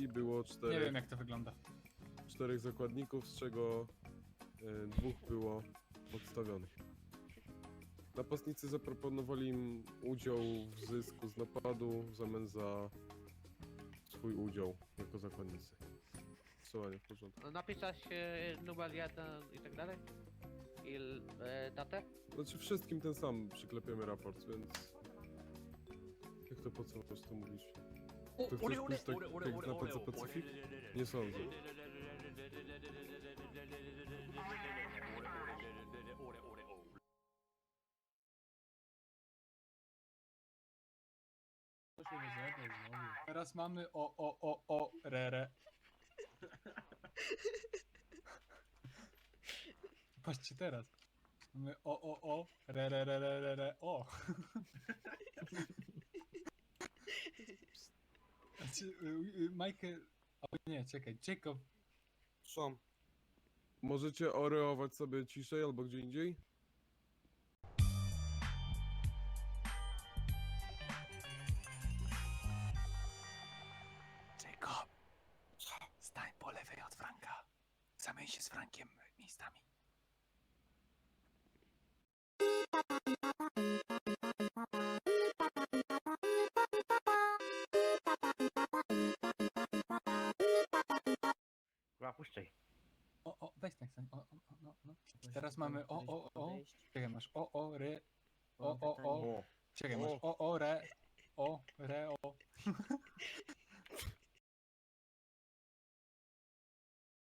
I było Nie czterech, wiem jak to wygląda. czterech zakładników, z czego e, dwóch było podstawionych. Napastnicy zaproponowali im udział w zysku z napadu w zamian za swój udział jako zakładnicy. Strzelanie w porządku. No, Napisać e, numer jeden i tak dalej? I l- e, datę? Znaczy wszystkim ten sam przyklepiamy raport, więc... Jak to po co masz to mówić? To chcesz pójść tak jak napad za Pacyfik? Nie sądzę. Teraz mamy o, o, o, o, re, re. Patrzcie teraz. Mamy o, o, o, re, re, re, re, re, re, o. Znaczy, y, y, Michael... O nie, czekaj, Jacob. Co? Możecie oreować sobie ciszej albo gdzie indziej? Jacob. Stań po lewej od Franka. Zamień się z Frankiem miejscami. Chyba puszczaj. O, o, weź tak stań. O, o, o, no, no. Teraz mamy o, o, o. Czekaj, masz o, o, re, o, o, o. Czekaj, masz o, o, re, o, re, o.